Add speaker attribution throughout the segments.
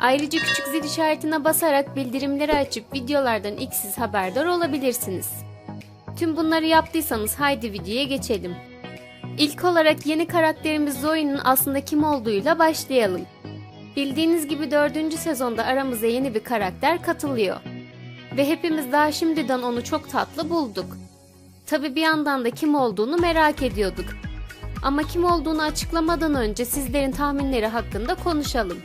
Speaker 1: Ayrıca küçük zil işaretine basarak bildirimleri açıp videolardan ilk siz haberdar olabilirsiniz. Tüm bunları yaptıysanız haydi videoya geçelim. İlk olarak yeni karakterimiz Zoe'nin aslında kim olduğuyla başlayalım. Bildiğiniz gibi dördüncü sezonda aramıza yeni bir karakter katılıyor. Ve hepimiz daha şimdiden onu çok tatlı bulduk. Tabi bir yandan da kim olduğunu merak ediyorduk. Ama kim olduğunu açıklamadan önce sizlerin tahminleri hakkında konuşalım.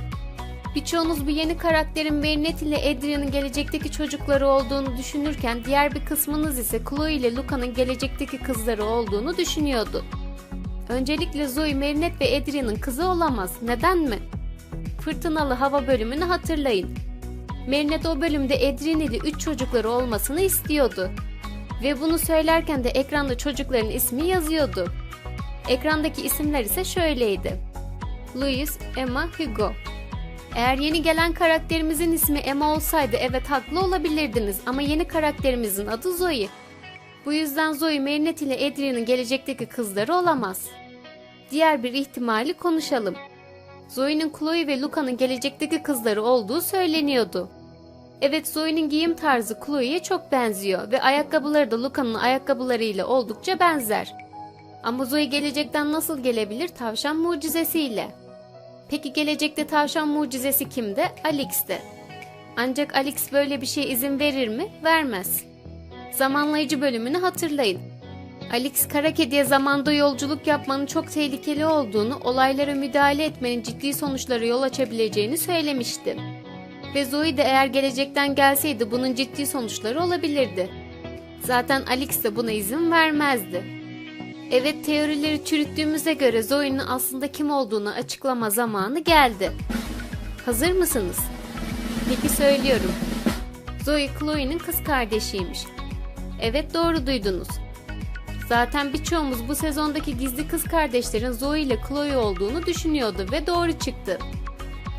Speaker 1: Birçoğunuz bu yeni karakterin Marinette ile Adrian'ın gelecekteki çocukları olduğunu düşünürken diğer bir kısmınız ise Chloe ile Luca'nın gelecekteki kızları olduğunu düşünüyordu. Öncelikle Zoe Marinette ve Adrian'ın kızı olamaz. Neden mi? Fırtınalı Hava bölümünü hatırlayın. Marinette o bölümde Adrian ile 3 çocukları olmasını istiyordu. Ve bunu söylerken de ekranda çocukların ismi yazıyordu. Ekrandaki isimler ise şöyleydi. Louis, Emma, Hugo. Eğer yeni gelen karakterimizin ismi Emma olsaydı evet haklı olabilirdiniz ama yeni karakterimizin adı Zoe. Bu yüzden Zoe Marinette ile Adrian'ın gelecekteki kızları olamaz. Diğer bir ihtimali konuşalım. Zoe'nin Chloe ve Luca'nın gelecekteki kızları olduğu söyleniyordu. Evet Zoe'nin giyim tarzı Chloe'ye çok benziyor ve ayakkabıları da Luca'nın ayakkabılarıyla oldukça benzer. Ama Zoe gelecekten nasıl gelebilir tavşan mucizesiyle? Peki gelecekte tavşan mucizesi kimde? Alix'te. Ancak Alix böyle bir şey izin verir mi? Vermez. Zamanlayıcı bölümünü hatırlayın. Alex kara kediye zamanda yolculuk yapmanın çok tehlikeli olduğunu, olaylara müdahale etmenin ciddi sonuçlara yol açabileceğini söylemişti. Ve Zoe de eğer gelecekten gelseydi bunun ciddi sonuçları olabilirdi. Zaten Alex de buna izin vermezdi. Evet teorileri çürüttüğümüze göre Zoe'nin aslında kim olduğunu açıklama zamanı geldi. Hazır mısınız? Peki söylüyorum. Zoe Chloe'nin kız kardeşiymiş. Evet doğru duydunuz. Zaten birçoğumuz bu sezondaki gizli kız kardeşlerin Zoe ile Chloe olduğunu düşünüyordu ve doğru çıktı.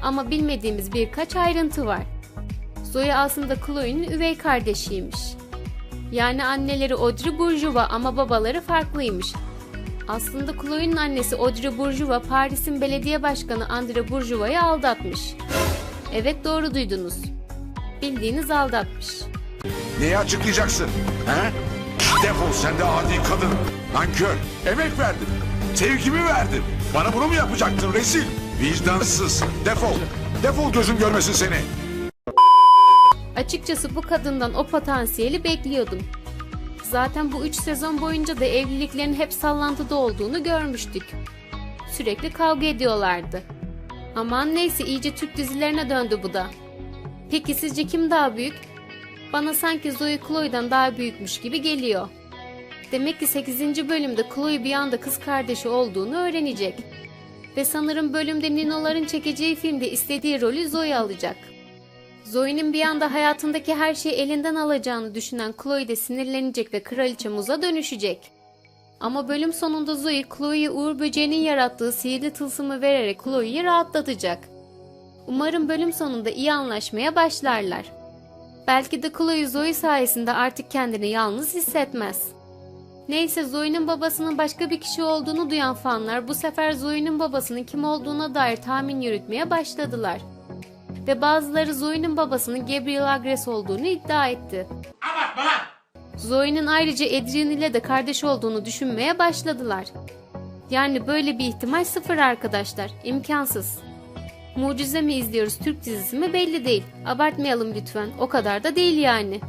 Speaker 1: Ama bilmediğimiz birkaç ayrıntı var. Zoe aslında Chloe'nin üvey kardeşiymiş. Yani anneleri Audrey Bourgeois ama babaları farklıymış. Aslında Chloe'nin annesi Audrey Bourgeois Paris'in belediye başkanı Andre Bourgeois'ı aldatmış. Evet doğru duydunuz. Bildiğiniz aldatmış.
Speaker 2: Neyi açıklayacaksın? He? Defol sen de adi kadın. Nankör. Emek verdin. Sevgimi verdin. Bana bunu mu yapacaktın rezil? Vicdansız. Defol. Defol gözüm görmesin seni.
Speaker 1: Açıkçası bu kadından o potansiyeli bekliyordum. Zaten bu 3 sezon boyunca da evliliklerin hep sallantıda olduğunu görmüştük. Sürekli kavga ediyorlardı. Aman neyse iyice Türk dizilerine döndü bu da. Peki sizce kim daha büyük? Bana sanki Zoe Chloe'den daha büyükmüş gibi geliyor. Demek ki 8. bölümde Chloe bir anda kız kardeşi olduğunu öğrenecek. Ve sanırım bölümde Nino'ların çekeceği filmde istediği rolü Zoe alacak. Zoe'nin bir anda hayatındaki her şeyi elinden alacağını düşünen Chloe de sinirlenecek ve kraliçe Muz'a dönüşecek. Ama bölüm sonunda Zoe, Chloe'ye Uğur Böceği'nin yarattığı sihirli tılsımı vererek Chloe'yi rahatlatacak. Umarım bölüm sonunda iyi anlaşmaya başlarlar. Belki de Chloe Zoe sayesinde artık kendini yalnız hissetmez. Neyse Zoe'nin babasının başka bir kişi olduğunu duyan fanlar bu sefer Zoe'nin babasının kim olduğuna dair tahmin yürütmeye başladılar. Ve bazıları Zoe'nin babasının Gabriel Agres olduğunu iddia etti. Zoe'nin ayrıca Adrian ile de kardeş olduğunu düşünmeye başladılar. Yani böyle bir ihtimal sıfır arkadaşlar, imkansız. Mucize mi izliyoruz Türk dizisi mi belli değil. Abartmayalım lütfen, o kadar da değil yani.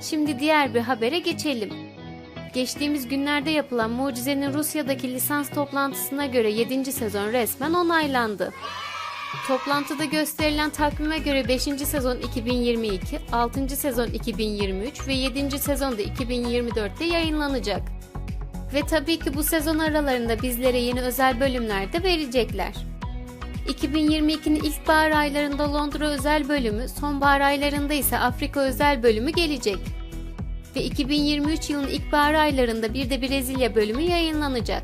Speaker 1: Şimdi diğer bir habere geçelim. Geçtiğimiz günlerde yapılan Mucize'nin Rusya'daki lisans toplantısına göre 7. sezon resmen onaylandı. Toplantıda gösterilen takvime göre 5. sezon 2022, 6. sezon 2023 ve 7. sezon da 2024'te yayınlanacak. Ve tabii ki bu sezon aralarında bizlere yeni özel bölümler de verecekler. 2022'nin ilkbahar aylarında Londra özel bölümü, sonbahar aylarında ise Afrika özel bölümü gelecek. Ve 2023 yılının ilkbahar aylarında bir de Brezilya bölümü yayınlanacak.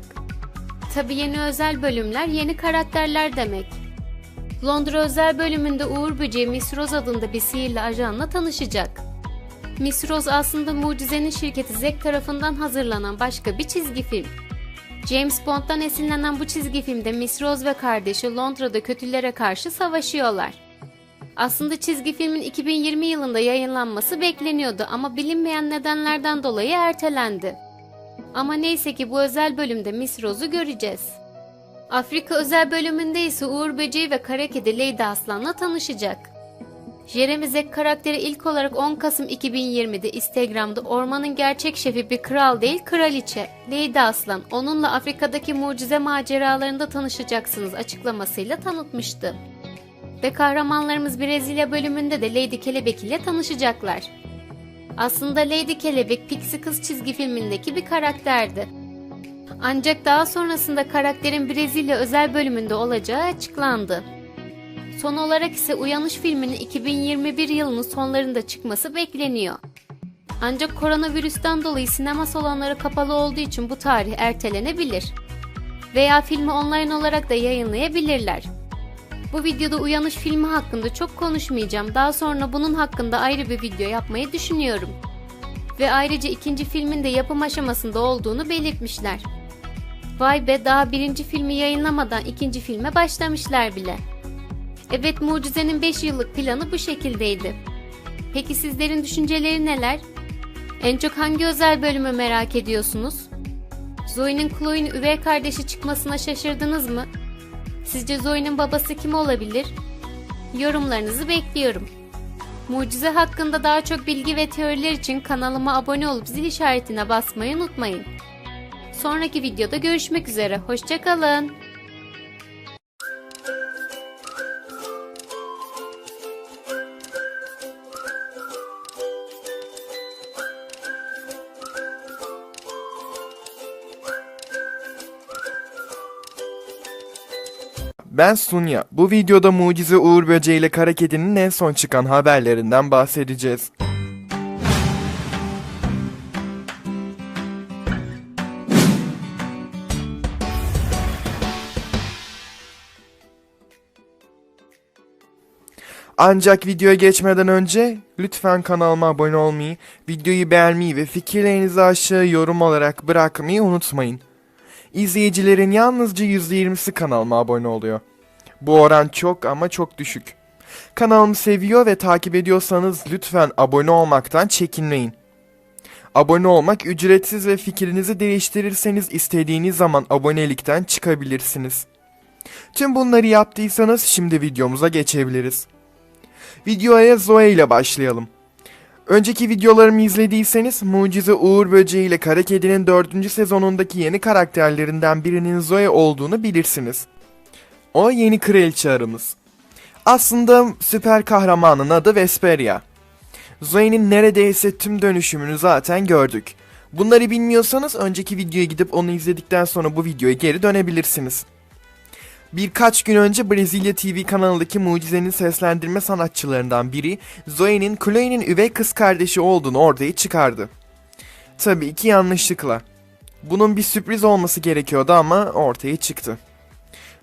Speaker 1: Tabii yeni özel bölümler yeni karakterler demek. Londra özel bölümünde Uğur Böceği Miss Rose adında bir sihirli ajanla tanışacak. Miss Rose aslında Mucize'nin şirketi Zack tarafından hazırlanan başka bir çizgi film. James Bond'dan esinlenen bu çizgi filmde Miss Rose ve kardeşi Londra'da kötülere karşı savaşıyorlar. Aslında çizgi filmin 2020 yılında yayınlanması bekleniyordu ama bilinmeyen nedenlerden dolayı ertelendi. Ama neyse ki bu özel bölümde Miss Rose'u göreceğiz. Afrika özel bölümünde ise Uğur Böceği ve Kara Kedi Leyla Aslan'la tanışacak. Jeremy Zek karakteri ilk olarak 10 Kasım 2020'de Instagram'da ormanın gerçek şefi bir kral değil kraliçe, Leyla Aslan, onunla Afrika'daki mucize maceralarında tanışacaksınız açıklamasıyla tanıtmıştı. Ve kahramanlarımız Brezilya bölümünde de Lady Kelebek ile tanışacaklar. Aslında Lady Kelebek Pixie Kız çizgi filmindeki bir karakterdi. Ancak daha sonrasında karakterin Brezilya özel bölümünde olacağı açıklandı. Son olarak ise Uyanış filminin 2021 yılının sonlarında çıkması bekleniyor. Ancak koronavirüsten dolayı sinema salonları kapalı olduğu için bu tarih ertelenebilir. Veya filmi online olarak da yayınlayabilirler. Bu videoda Uyanış filmi hakkında çok konuşmayacağım. Daha sonra bunun hakkında ayrı bir video yapmayı düşünüyorum. Ve ayrıca ikinci filmin de yapım aşamasında olduğunu belirtmişler. Vay be daha birinci filmi yayınlamadan ikinci filme başlamışlar bile. Evet Mucize'nin 5 yıllık planı bu şekildeydi. Peki sizlerin düşünceleri neler? En çok hangi özel bölümü merak ediyorsunuz? Zoe'nin Chloe'nin üvey kardeşi çıkmasına şaşırdınız mı? Sizce Zoe'nin babası kim olabilir? Yorumlarınızı bekliyorum. Mucize hakkında daha çok bilgi ve teoriler için kanalıma abone olup zil işaretine basmayı unutmayın. Sonraki videoda görüşmek üzere. Hoşçakalın.
Speaker 3: Ben Sunya. Bu videoda Mucize Uğur Böceği ile Kara Kedi'nin en son çıkan haberlerinden bahsedeceğiz. Ancak videoya geçmeden önce lütfen kanalıma abone olmayı, videoyu beğenmeyi ve fikirlerinizi aşağı yorum olarak bırakmayı unutmayın. İzleyicilerin yalnızca %20'si kanalıma abone oluyor. Bu oran çok ama çok düşük. Kanalımı seviyor ve takip ediyorsanız lütfen abone olmaktan çekinmeyin. Abone olmak ücretsiz ve fikrinizi değiştirirseniz istediğiniz zaman abonelikten çıkabilirsiniz. Tüm bunları yaptıysanız şimdi videomuza geçebiliriz. Videoya Zoe ile başlayalım. Önceki videolarımı izlediyseniz Mucize Uğur Böceği ile Kara Kedi'nin 4. sezonundaki yeni karakterlerinden birinin Zoe olduğunu bilirsiniz. O yeni kraliçe arımız. Aslında süper kahramanın adı Vesperia. Zoe'nin neredeyse tüm dönüşümünü zaten gördük. Bunları bilmiyorsanız önceki videoya gidip onu izledikten sonra bu videoya geri dönebilirsiniz. Birkaç gün önce Brezilya TV kanalındaki Mucize'nin seslendirme sanatçılarından biri Zoe'nin Chloe'nin üvey kız kardeşi olduğunu ortaya çıkardı. Tabii ki yanlışlıkla. Bunun bir sürpriz olması gerekiyordu ama ortaya çıktı.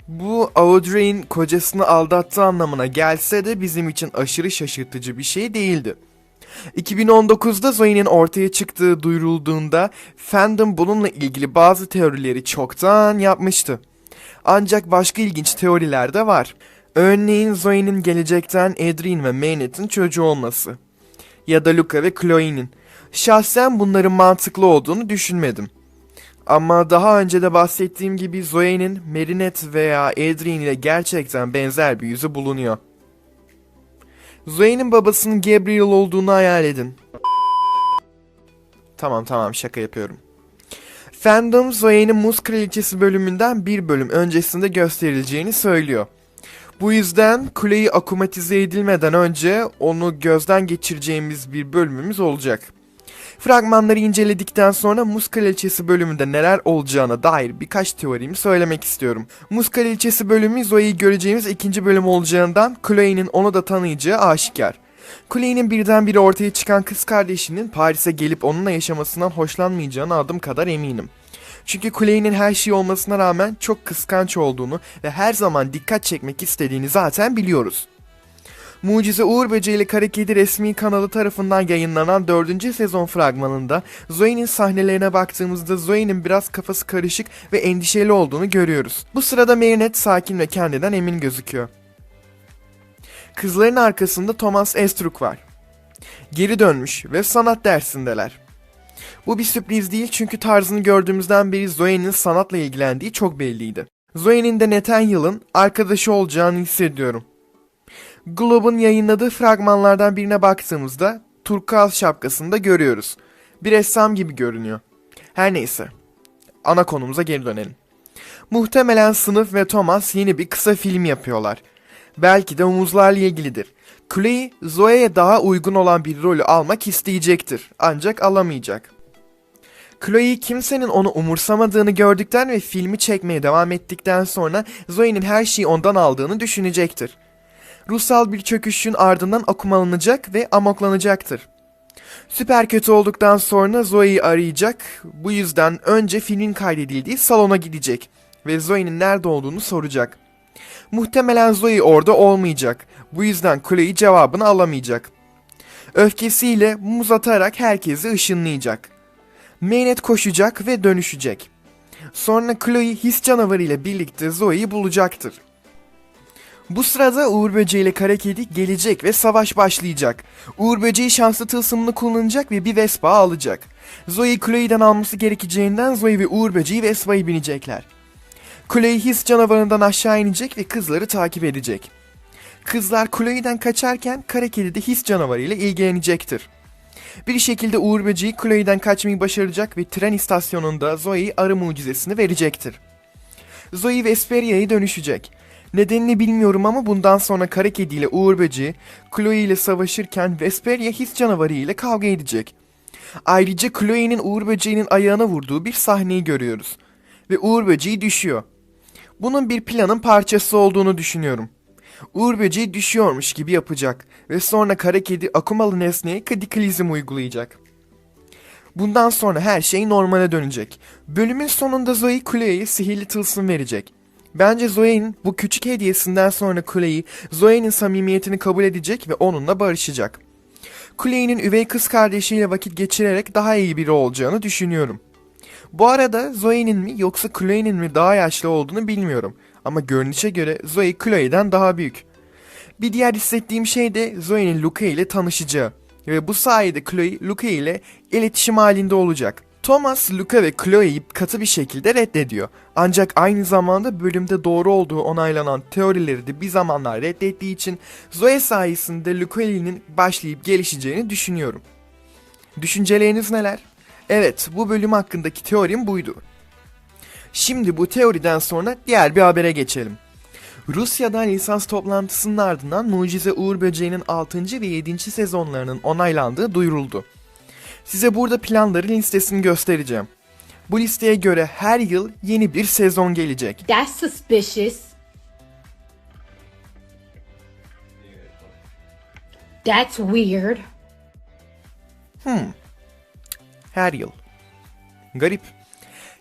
Speaker 3: Bu Audrey'in kocasını aldattığı anlamına gelse de bizim için aşırı şaşırtıcı bir şey değildi. 2019'da Zoe'nin ortaya çıktığı duyurulduğunda fandom bununla ilgili bazı teorileri çoktan yapmıştı. Ancak başka ilginç teoriler de var. Örneğin Zoe'nin gelecekten Adrien ve Maynard'ın çocuğu olması. Ya da Luca ve Chloe'nin. Şahsen bunların mantıklı olduğunu düşünmedim. Ama daha önce de bahsettiğim gibi Zoe'nin Marinette veya Adrien ile gerçekten benzer bir yüzü bulunuyor. Zoe'nin babasının Gabriel olduğunu hayal edin. Tamam tamam şaka yapıyorum. Fandom Zoe'nin Muz Kraliçesi bölümünden bir bölüm öncesinde gösterileceğini söylüyor. Bu yüzden kuleyi akumatize edilmeden önce onu gözden geçireceğimiz bir bölümümüz olacak. Fragmanları inceledikten sonra Muz Kraliçesi bölümünde neler olacağına dair birkaç teorimi söylemek istiyorum. Muz Kraliçesi bölümü Zoe'yi göreceğimiz ikinci bölüm olacağından Chloe'nin onu da tanıyacağı aşikar. Chloe'nin birdenbire ortaya çıkan kız kardeşinin Paris'e gelip onunla yaşamasından hoşlanmayacağına adım kadar eminim. Çünkü Chloe'nin her şey olmasına rağmen çok kıskanç olduğunu ve her zaman dikkat çekmek istediğini zaten biliyoruz. Mucize Uğur Böceği Kara Kedi resmi kanalı tarafından yayınlanan 4. sezon fragmanında Zoe'nin sahnelerine baktığımızda Zoe'nin biraz kafası karışık ve endişeli olduğunu görüyoruz. Bu sırada Marinette sakin ve kendinden emin gözüküyor. Kızların arkasında Thomas Estruk var. Geri dönmüş ve sanat dersindeler. Bu bir sürpriz değil çünkü tarzını gördüğümüzden beri Zoe'nin sanatla ilgilendiği çok belliydi. Zoe'nin de Nathaniel'ın arkadaşı olacağını hissediyorum. Globe'un yayınladığı fragmanlardan birine baktığımızda turkuaz şapkasını da görüyoruz. Bir ressam gibi görünüyor. Her neyse. Ana konumuza geri dönelim. Muhtemelen Sınıf ve Thomas yeni bir kısa film yapıyorlar. Belki de omuzlarla ilgilidir. Clay, Zoe'ye daha uygun olan bir rolü almak isteyecektir. Ancak alamayacak. Chloe kimsenin onu umursamadığını gördükten ve filmi çekmeye devam ettikten sonra Zoe'nin her şeyi ondan aldığını düşünecektir. Ruhsal bir çöküşün ardından akumalanacak ve amoklanacaktır. Süper kötü olduktan sonra Zoe'yi arayacak. Bu yüzden önce filmin kaydedildiği salona gidecek ve Zoe'nin nerede olduğunu soracak. Muhtemelen Zoe orada olmayacak. Bu yüzden Chloe cevabını alamayacak. Öfkesiyle muz atarak herkesi ışınlayacak. Maynard koşacak ve dönüşecek. Sonra Chloe his canavarı ile birlikte Zoe'yi bulacaktır. Bu sırada Uğur Böceği ile Kara Kedi gelecek ve savaş başlayacak. Uğur Böceği şanslı tılsımını kullanacak ve bir Vespa alacak. Zoe Chloe'den alması gerekeceğinden Zoe ve Uğur Böceği Vespa'yı binecekler. Chloe his canavarından aşağı inecek ve kızları takip edecek. Kızlar Chloe'den kaçarken Kara Kedi de his canavarı ile ilgilenecektir. Bir şekilde Uğur Böceği Chloe'den kaçmayı başaracak ve tren istasyonunda Zoe'ye arı mucizesini verecektir. Zoe Vesperia'ya dönüşecek. Nedenini bilmiyorum ama bundan sonra Kara Kedi ile Uğur Böceği Chloe ile savaşırken Vesperia his canavarı ile kavga edecek. Ayrıca Chloe'nin Uğur Böceği'nin ayağına vurduğu bir sahneyi görüyoruz. Ve Uğur Böceği düşüyor. Bunun bir planın parçası olduğunu düşünüyorum. Uğur Böceği düşüyormuş gibi yapacak ve sonra kara kedi akumalı nesneye kadiklizm uygulayacak. Bundan sonra her şey normale dönecek. Bölümün sonunda Zoe Chloe'ye sihirli tılsım verecek. Bence Zoe'nin bu küçük hediyesinden sonra Chloe, Zoe'nin samimiyetini kabul edecek ve onunla barışacak. Chloe'nin üvey kız kardeşiyle vakit geçirerek daha iyi biri olacağını düşünüyorum. Bu arada Zoe'nin mi yoksa Chloe'nin mi daha yaşlı olduğunu bilmiyorum. Ama görünüşe göre Zoe Chloe'den daha büyük. Bir diğer hissettiğim şey de Zoe'nin Luca ile tanışacağı. Ve bu sayede Chloe Luca ile iletişim halinde olacak. Thomas, Luca ve Chloe'yi katı bir şekilde reddediyor. Ancak aynı zamanda bölümde doğru olduğu onaylanan teorileri de bir zamanlar reddettiği için Zoe sayesinde Luca'nın başlayıp gelişeceğini düşünüyorum. Düşünceleriniz neler? Evet, bu bölüm hakkındaki teorim buydu. Şimdi bu teoriden sonra diğer bir habere geçelim. Rusya'dan lisans toplantısının ardından Mucize Uğur Böceği'nin 6. ve 7. sezonlarının onaylandığı duyuruldu. Size burada planların listesini göstereceğim. Bu listeye göre her yıl yeni bir sezon gelecek.
Speaker 4: That's suspicious. That's weird.
Speaker 3: Her yıl. Garip.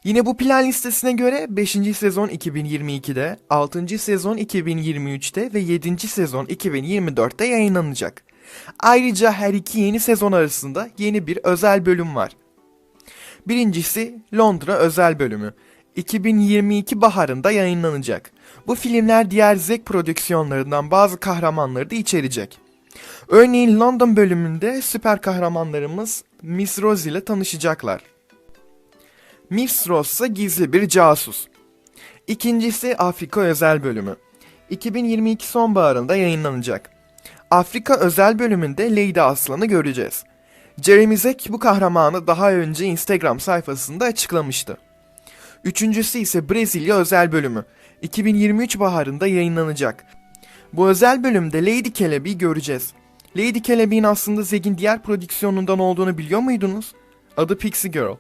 Speaker 3: Yine bu plan listesine göre 5. sezon 2022'de, 6. sezon 2023'te ve 7. sezon 2024'te yayınlanacak. Ayrıca her iki yeni sezon arasında yeni bir özel bölüm var. Birincisi Londra özel bölümü. 2022 baharında yayınlanacak. Bu filmler diğer Zek prodüksiyonlarından bazı kahramanları da içerecek. Örneğin London bölümünde süper kahramanlarımız Miss Rose ile tanışacaklar. Miss Rose ise gizli bir casus. İkincisi Afrika özel bölümü. 2022 sonbaharında yayınlanacak. Afrika özel bölümünde Lady Aslan'ı göreceğiz. Jeremy Zek bu kahramanı daha önce Instagram sayfasında açıklamıştı. Üçüncüsü ise Brezilya özel bölümü. 2023 baharında yayınlanacak. Bu özel bölümde Lady Kelebi'yi göreceğiz. Lady Kelebi'nin aslında Zeg'in diğer prodüksiyonundan olduğunu biliyor muydunuz? Adı Pixie Girl.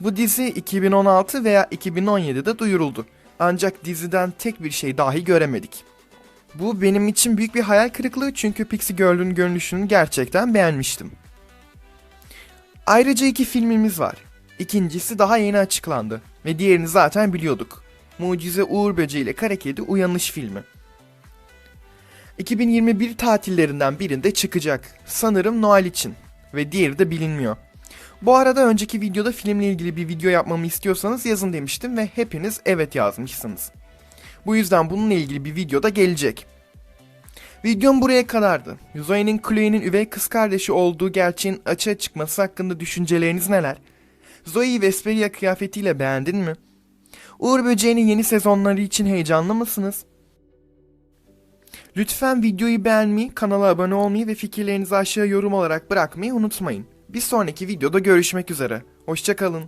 Speaker 3: Bu dizi 2016 veya 2017'de duyuruldu. Ancak diziden tek bir şey dahi göremedik. Bu benim için büyük bir hayal kırıklığı çünkü Pixie Girl'ün görünüşünü gerçekten beğenmiştim. Ayrıca iki filmimiz var. İkincisi daha yeni açıklandı ve diğerini zaten biliyorduk. Mucize Uğur Böceği ile Kara Kedi Uyanış filmi. 2021 tatillerinden birinde çıkacak. Sanırım Noel için ve diğeri de bilinmiyor. Bu arada önceki videoda filmle ilgili bir video yapmamı istiyorsanız yazın demiştim ve hepiniz evet yazmışsınız. Bu yüzden bununla ilgili bir video da gelecek. Videom buraya kadardı. Zoe'nin Chloe'nin üvey kız kardeşi olduğu gerçeğin açığa çıkması hakkında düşünceleriniz neler? Zoe'yi Vesperia kıyafetiyle beğendin mi? Uğur Böceği'nin yeni sezonları için heyecanlı mısınız? Lütfen videoyu beğenmeyi, kanala abone olmayı ve fikirlerinizi aşağıya yorum olarak bırakmayı unutmayın. Bir sonraki videoda görüşmek üzere. Hoşçakalın.